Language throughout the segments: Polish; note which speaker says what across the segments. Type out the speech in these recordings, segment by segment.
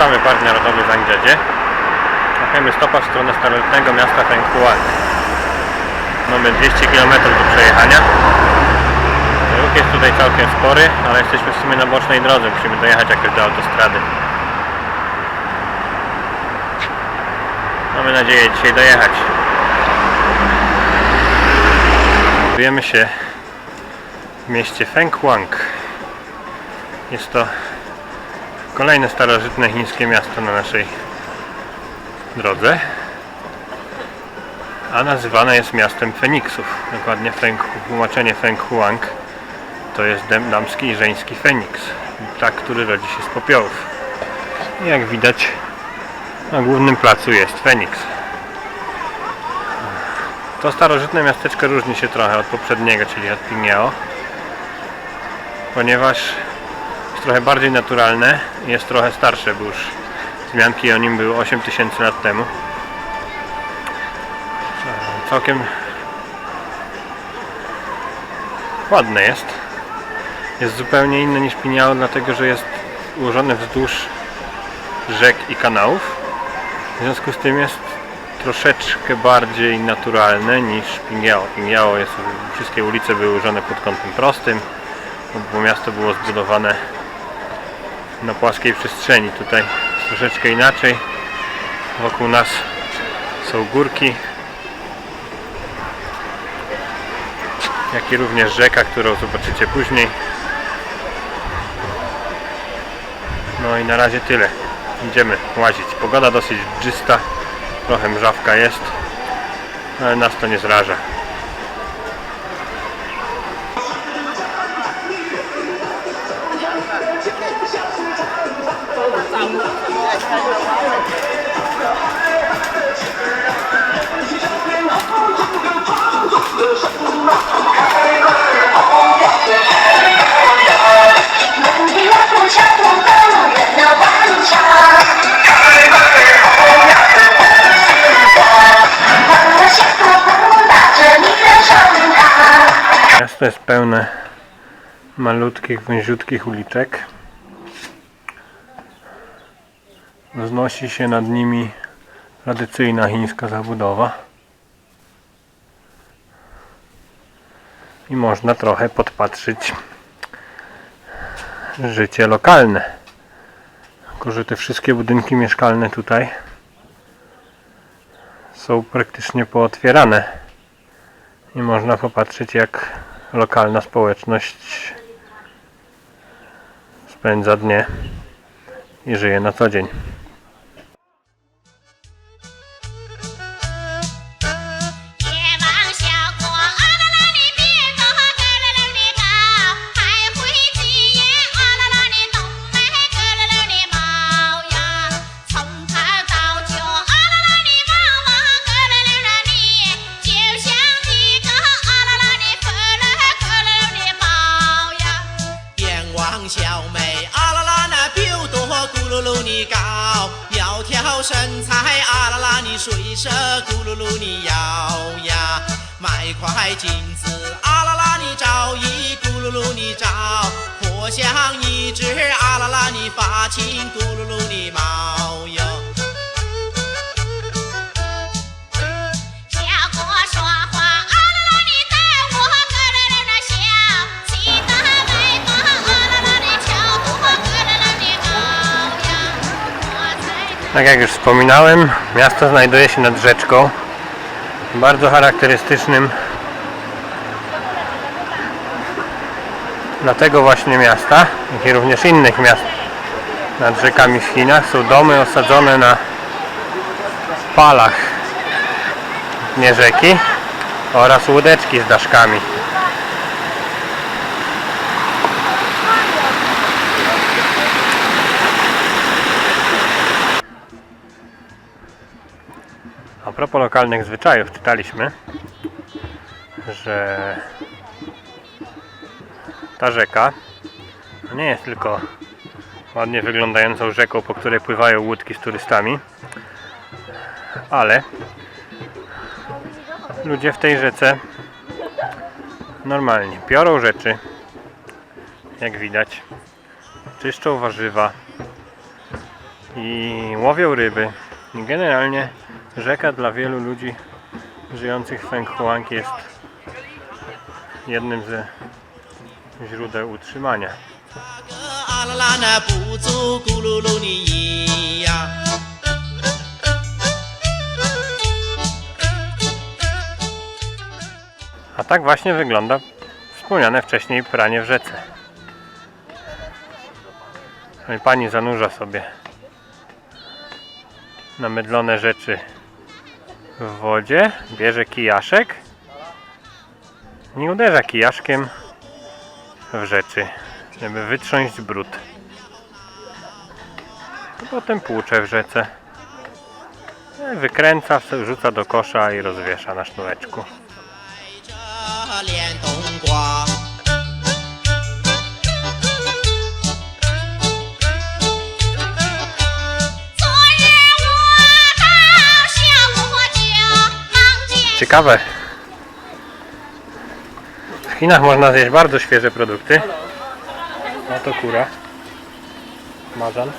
Speaker 1: Opuszczamy Park Narodowy w Angiedzie. Machamy stopa w stronę starożytnego miasta Fenghuang. Mamy 200 km do przejechania. Ruch jest tutaj całkiem spory, ale jesteśmy w sumie na bocznej drodze. Musimy dojechać jakoś do autostrady. Mamy nadzieję dzisiaj dojechać. Znajdujemy się w mieście Fenghuang. Jest to kolejne starożytne chińskie miasto na naszej drodze. A nazywane jest miastem Feniksów. Dokładnie Feng, tłumaczenie Fenghuang to jest damski i żeński Feniks. Ptak, który rodzi się z popiołów. I jak widać na głównym placu jest Feniks. To starożytne miasteczko różni się trochę od poprzedniego, czyli od Pingao, ponieważ trochę bardziej naturalne jest trochę starsze, bo już wzmianki o nim były 8000 lat temu. E, Całkiem ładne jest. Jest zupełnie inne niż Piniao, dlatego że jest ułożone wzdłuż rzek i kanałów. W związku z tym jest troszeczkę bardziej naturalne niż Pingiao. Pingiao jest, wszystkie ulice były ułożone pod kątem prostym, bo miasto było zbudowane na płaskiej przestrzeni. Tutaj troszeczkę inaczej. Wokół nas są górki, jak i również rzeka, którą zobaczycie później. No i na razie tyle. Idziemy łazić. Pogoda dosyć czysta, trochę mrzawka jest, ale nas to nie zraża. Miasto jest pełne malutkich, wąziutkich uliczek. Wznosi się nad nimi tradycyjna chińska zabudowa. I można trochę podpatrzyć życie lokalne. Tylko, że te wszystkie budynki mieszkalne tutaj są praktycznie pootwierane i można popatrzeć jak lokalna społeczność spędza dnie i żyje na co dzień.
Speaker 2: 呀，
Speaker 3: 买块金子，啊啦啦的照一咕噜噜的照，活像一只啊啦啦的发青咕噜噜的猫哟。
Speaker 2: 小果说话，啊啦啦的带我咯啦啦的笑，七个尾巴，啊啦啦的翘肚，咯啦啦的高呀。我才
Speaker 1: Tak jak już wspominałem, miasto znajduje się nad rzeczką. bardzo charakterystycznym dla tego właśnie miasta, jak i również innych miast nad rzekami w Chinach są domy osadzone na palach dnie rzeki oraz łódeczki z daszkami. Propos lokalnych zwyczajów, czytaliśmy, że ta rzeka nie jest tylko ładnie wyglądającą rzeką, po której pływają łódki z turystami, ale ludzie w tej rzece normalnie biorą rzeczy, jak widać, czyszczą warzywa, i łowią ryby. I generalnie Rzeka dla wielu ludzi żyjących w Fenghuang jest jednym ze źródeł utrzymania. A tak właśnie wygląda wspomniane wcześniej pranie w rzece. Pani zanurza sobie namydlone rzeczy w wodzie, bierze kijaszek i uderza kijaszkiem w rzeczy, żeby wytrząść brud. Potem płucze w rzece. Wykręca, wrzuca do kosza i rozwiesza na sznureczku. Ciekawe. W Chinach można zjeść bardzo świeże produkty. Oto kura, marzan,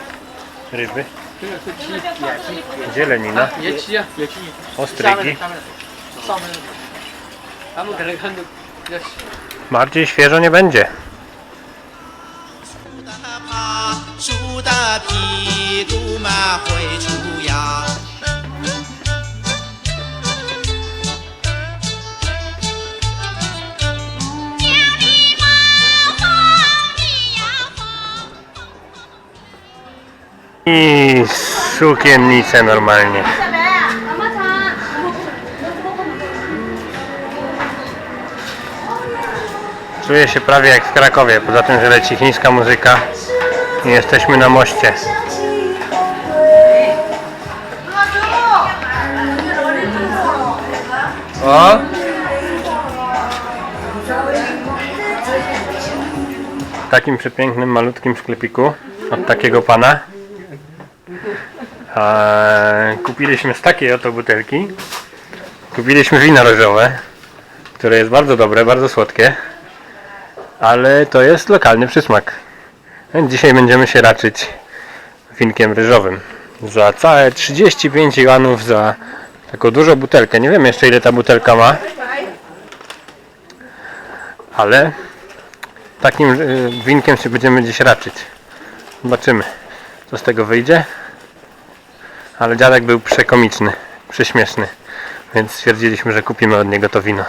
Speaker 1: ryby,
Speaker 4: 这个是鸡，野鸡，
Speaker 1: zielenina,
Speaker 4: 野鸡啊，野鸡。
Speaker 1: ostrygi.
Speaker 4: 下面的，上面的，咱们给他看的比较细。
Speaker 1: Bardziej świeżo nie będzie.
Speaker 3: 树的爬，树的屁股嘛会出芽。
Speaker 1: Sukiennice normalnie. Czuję się prawie jak w Krakowie, poza tym, że leci chińska muzyka i jesteśmy na moście. O! W takim przepięknym, malutkim sklepiku od takiego pana kupiliśmy z takiej oto butelki kupiliśmy wino ryżowe które jest bardzo dobre, bardzo słodkie ale to jest lokalny przysmak. Więc dzisiaj będziemy się raczyć winkiem ryżowym. Za całe 35 juanów za taką dużą butelkę. Nie wiem jeszcze ile ta butelka ma ale takim y, winkiem się będziemy dziś raczyć. Zobaczymy co z tego wyjdzie ale dziadek był przekomiczny, prześmieszny, więc stwierdziliśmy, że kupimy od niego to wino.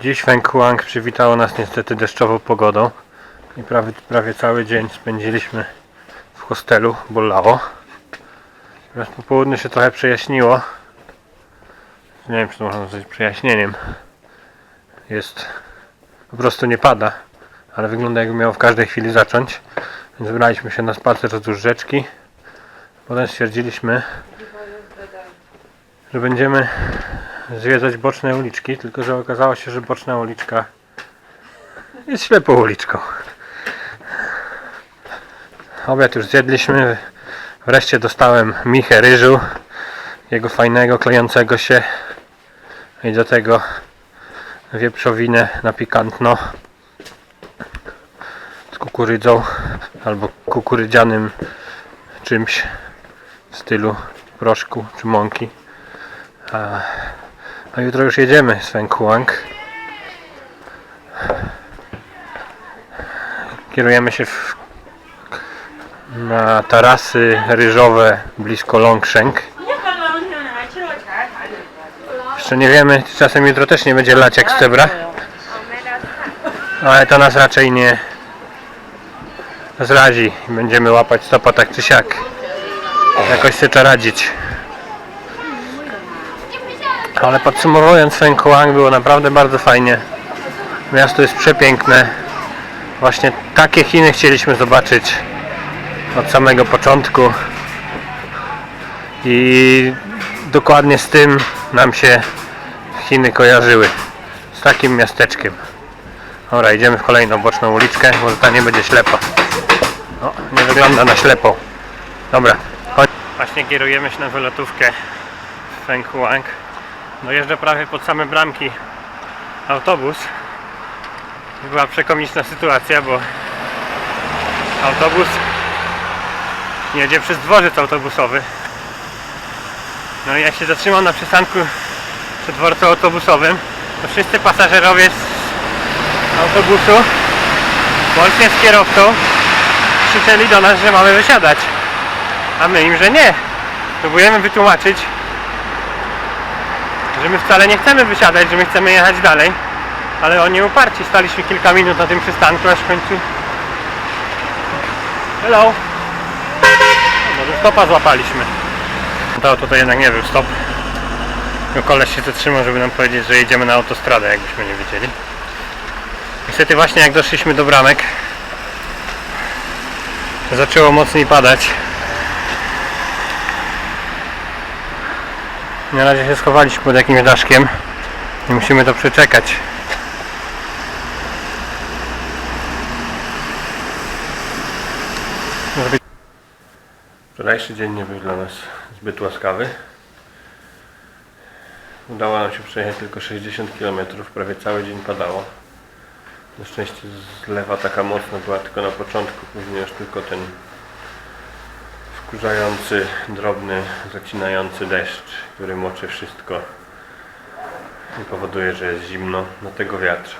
Speaker 1: Dziś Feng Huang przywitało nas niestety deszczową pogodą i prawie, prawie cały dzień spędziliśmy w hostelu, bo lało. Teraz po południu się trochę przejaśniło. Nie wiem, czy to można nazwać przejaśnieniem. Jest, po prostu nie pada, ale wygląda jakby miało w każdej chwili zacząć. Więc wybraliśmy się na spacer wzdłuż rzeczki. Potem stwierdziliśmy, że będziemy zwiedzać boczne uliczki, tylko że okazało się, że boczna uliczka jest ślepą uliczką. Obiad już zjedliśmy. Wreszcie dostałem michę ryżu, jego fajnego, klejącego się i do tego wieprzowinę na pikantno z kukurydzą albo kukurydzianym czymś w stylu proszku czy mąki. A, a jutro już jedziemy z Fenghuang. Kierujemy się w, na tarasy ryżowe blisko Longsheng. Jeszcze nie wiemy, czasem jutro też nie będzie lać jak z cebra. Ale to nas raczej nie zrazi i będziemy łapać stopa tak czy siak. Jakoś się trzeba radzić. Ale podsumowując Fenghuang było naprawdę bardzo fajnie. Miasto jest przepiękne. Właśnie takie Chiny chcieliśmy zobaczyć od samego początku. I dokładnie z tym nam się Chiny kojarzyły. Z takim miasteczkiem. Dobra, idziemy w kolejną boczną uliczkę, może ta nie będzie ślepa. Nie wygląda na ślepą. Dobra. Właśnie kierujemy się na wylotówkę w Fenghuang. Dojeżdża prawie pod same bramki autobus. Była przekomiczna sytuacja, bo autobus jedzie przez dworzec autobusowy. No i jak się zatrzymał na przystanku przy dworcu autobusowym, to wszyscy pasażerowie z autobusu, łącznie z kierowcą, krzyczeli do nas, że mamy wysiadać. A my im, że nie. Próbujemy wytłumaczyć, że my wcale nie chcemy wysiadać, że my chcemy jechać dalej. Ale oni uparci. Staliśmy kilka minut na tym przystanku, aż w końcu... Hello! No, Może stopa złapaliśmy. To tutaj jednak nie był stop. Tylko koleś się zatrzymał, żeby nam powiedzieć, że jedziemy na autostradę, jakbyśmy nie wiedzieli. Niestety właśnie jak doszliśmy do bramek, zaczęło mocniej padać. Na razie się schowaliśmy pod jakimś daszkiem i musimy to przeczekać. Wczorajszy dzień nie był dla nas zbyt łaskawy. Udało nam się przejechać tylko 60 km, prawie cały dzień padało. Na szczęście zlewa taka mocna była tylko na początku, później już tylko ten wkurzający, drobny, zacinający deszcz, który moczy wszystko i powoduje, że jest zimno, dlatego wiatr.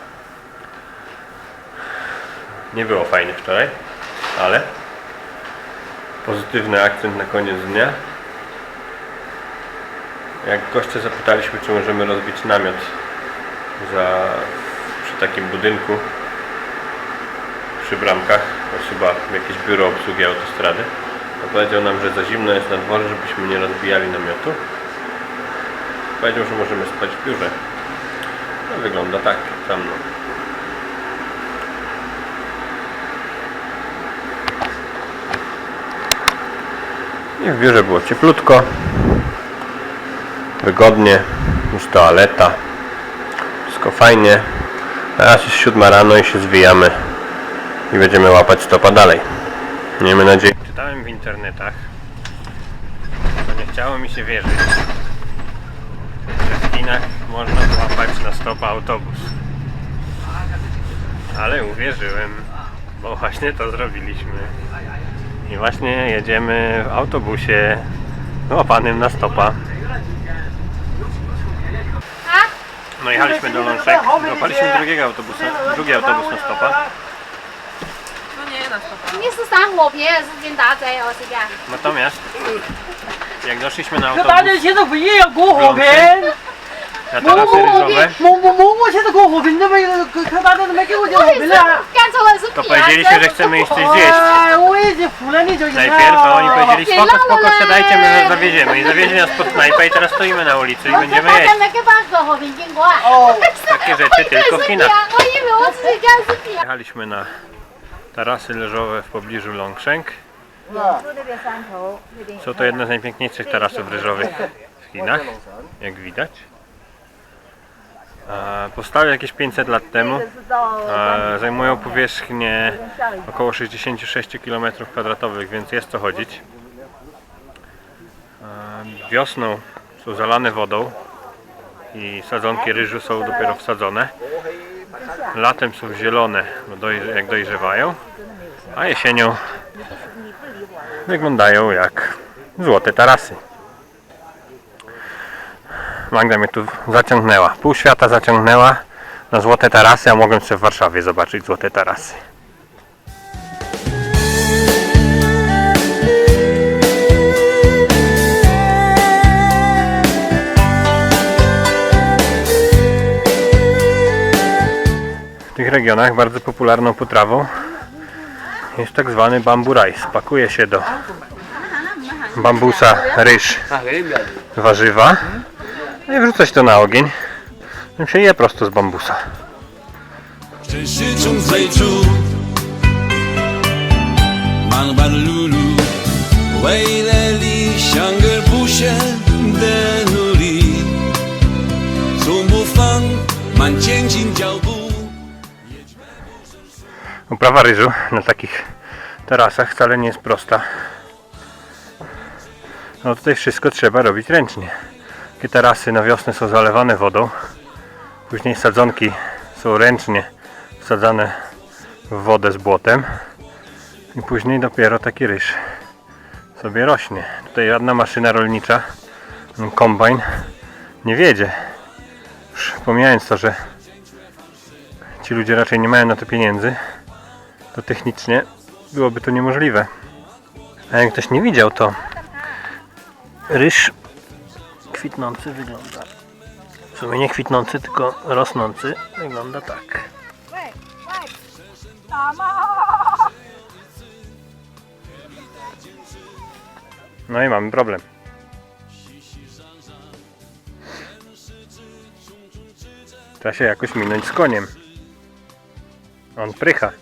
Speaker 1: Nie było fajnie wczoraj, ale pozytywny akcent na koniec dnia. Jak goście zapytaliśmy, czy możemy rozbić namiot za, przy takim budynku przy bramkach, chyba jakieś biuro obsługi autostrady, to powiedział nam, że za zimno jest na dworze, żebyśmy nie rozbijali namiotu. Powiedział, że możemy spać w biurze. No, wygląda tak, za. I w biurze było cieplutko, wygodnie, jest toaleta, wszystko fajnie. Teraz jest siódma rano i się zwijamy i będziemy łapać stopa dalej. Miejmy nadzieję. W internetach, to nie chciało mi się wierzyć, że w Chinach można złapać na stopa autobus. Ale uwierzyłem, bo właśnie to zrobiliśmy. I właśnie jedziemy w autobusie łapanym na stopa. No jechaliśmy do Lączek, złapaliśmy drugiego autobusa, drugi autobus na stopa.
Speaker 2: Nie są sam chłopie, z dzień dacej, o syga.
Speaker 1: Natomiast jak doszliśmy na autobus,
Speaker 4: 나는 계속 위에 고호겐
Speaker 1: na tarasy ryżowe,
Speaker 4: 뭐뭐뭐 계속 고호겐데 왜그 나는 몇 개고 To 지금
Speaker 2: jest 밀라. kancela
Speaker 1: to powiedzieliśmy, że chcemy iść coś zjeść. Najpierw, a oni powiedzieli spoko, spoko, siadajcie, my was zawieziemy. I zawieźli nas pod knajpę i teraz stoimy na ulicy i będziemy jeść. Takie rzeczy tylko w Chinach. Jechaliśmy na tarasy leżowe w pobliżu Longshank. Są to jedne z najpiękniejszych tarasów ryżowych w Chinach, jak widać. Powstały jakieś 500 lat temu. Zajmują powierzchnię około 66 km2, więc jest co chodzić. Wiosną są zalane wodą i sadzonki ryżu są dopiero wsadzone. Latem są zielone, doj- jak dojrzewają, a jesienią wyglądają jak złote tarasy. Magda mnie tu zaciągnęła. Pół świata zaciągnęła na złote tarasy, a mogłem sobie w Warszawie zobaczyć złote tarasy. regionach bardzo popularną potrawą jest tak zwany bambu rice. Pakuje się do bambusa ryż warzywa i wrzuca się to na ogień. Tym się je prosto z bambusa. Uprawa ryżu na takich tarasach wcale nie jest prosta. No tutaj wszystko trzeba robić ręcznie. Takie tarasy na wiosnę są zalewane wodą. Później sadzonki są ręcznie wsadzane w wodę z błotem. I później dopiero taki ryż sobie rośnie. Tutaj żadna maszyna rolnicza, kombajn nie wiedzie. Już pomijając to, że ci ludzie raczej nie mają na to pieniędzy, to technicznie byłoby to niemożliwe. A jak ktoś nie widział, to ryż kwitnący wygląda. W sumie nie kwitnący, tylko rosnący wygląda tak. No i mamy problem. Trzeba się jakoś minąć z koniem. On prycha.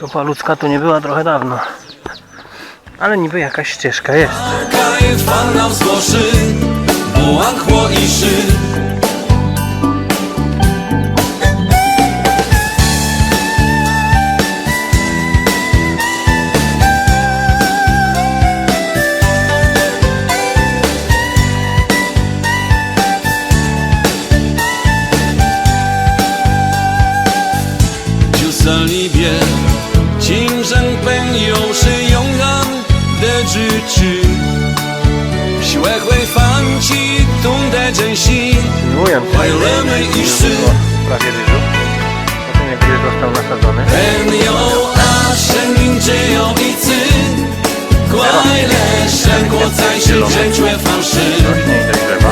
Speaker 1: Stopa ludzka tu nie była trochę dawno. Ale niby jakaś ścieżka jest. I.
Speaker 5: Byłem w Leny i Szy
Speaker 1: prawie ryżu. Po tym jak ryż został nasadzony.
Speaker 5: Enjo, aszen, indziejo i cy Kwajle, szerkło, cajszy, czeczłe, fanszy
Speaker 1: Rośnie i dojrzewa.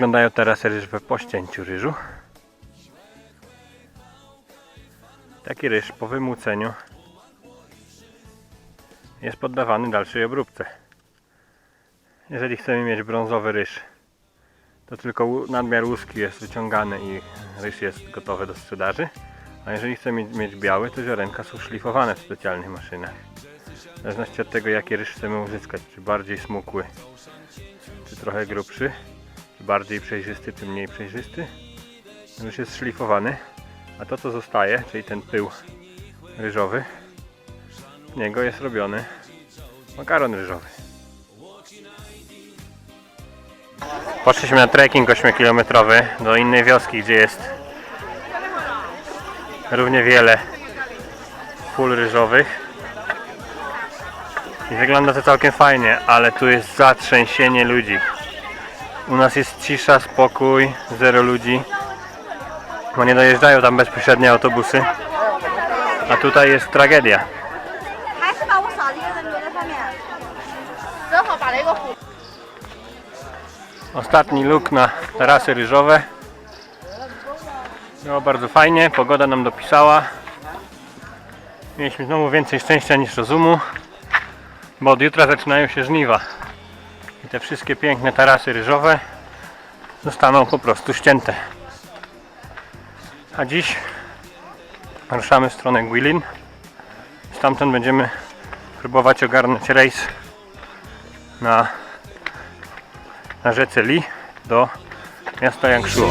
Speaker 1: Wyglądają teraz ryżwe po ścięciu ryżu. Taki ryż po wymuceniu jest poddawany dalszej obróbce. Jeżeli chcemy mieć brązowy ryż, to tylko nadmiar łuski jest wyciągany i ryż jest gotowy do sprzedaży. A jeżeli chcemy mieć- biały, to ziarenka są szlifowane w specjalnych maszynach. W zależności od tego, jaki ryż chcemy uzyskać, czy bardziej smukły, czy trochę grubszy, bardziej przejrzysty, czy mniej przejrzysty. Już jest szlifowany, a to co zostaje, czyli ten pył ryżowy, z niego jest robiony makaron ryżowy. Poszliśmy na trekking 8-kilometrowy do innej wioski, gdzie jest równie wiele pól ryżowych. I wygląda to całkiem fajnie, ale tu jest zatrzęsienie ludzi. U nas jest cisza, spokój, zero ludzi. Bo nie dojeżdżają tam bezpośrednio autobusy. A tutaj jest tragedia. Ostatni luk na tarasy ryżowe. Było bardzo fajnie, pogoda nam dopisała. Mieliśmy znowu więcej szczęścia niż rozumu, bo od jutra zaczynają się żniwa. I te wszystkie piękne tarasy ryżowe zostaną po prostu ścięte. A dziś ruszamy w stronę Guilin. Stamtąd będziemy próbować ogarnąć rejs na na rzece Li do miasta Yangshuo.